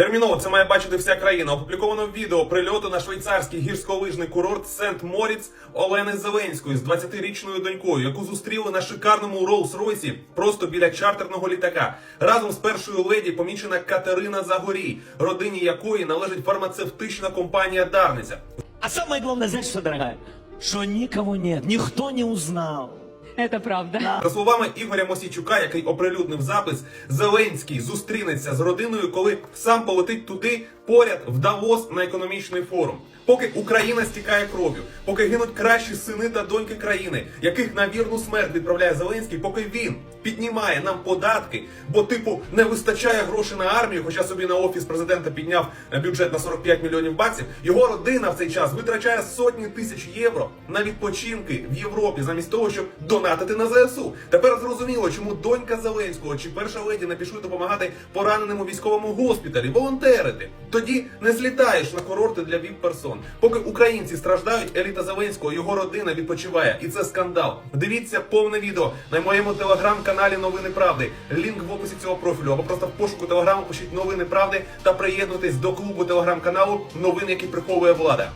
Терміново це має бачити вся країна. Опубліковано відео прильоту на швейцарський гірськолижний курорт Сент Моріц Олени Зеленської з 20-річною донькою, яку зустріли на шикарному Роллс-Ройсі просто біля чартерного літака. Разом з першою леді помічена Катерина Загорій, родині якої належить фармацевтична компанія Дарниця. А самое главное, знаешь что, дорогая? Что никого нет, никто не узнал. Это правда. За словами Ігоря Мосійчука, який оприлюднив запис, Зеленський зустрінеться з родиною, коли сам полетить туди поряд в Давос на економічний форум. Поки Україна стікає кров'ю, поки гинуть кращі сини та доньки країни, яких на вірну смерть відправляє Зеленський, поки він піднімає нам податки, бо типу не вистачає грошей на армію, хоча собі на офіс президента підняв е, бюджет на 45 мільйонів баксів. Його родина в цей час витрачає сотні тисяч євро на відпочинки в Європі, замість того, щоб донатити на ЗСУ. Тепер зрозуміло, чому донька Зеленського чи перша леді не пішли допомагати пораненому військовому госпіталі, волонтерити. Тоді не злітаєш на курорти для віп-персон. Поки українці страждають, еліта Зеленського, його родина відпочиває, і це скандал. Дивіться повне відео на моєму телеграм-каналі Новини Правди. Лінк в описі цього профілю, або просто в пошуку телеграму пишіть новини правди та приєднуйтесь до клубу телеграм-каналу Новини, які приховує влада.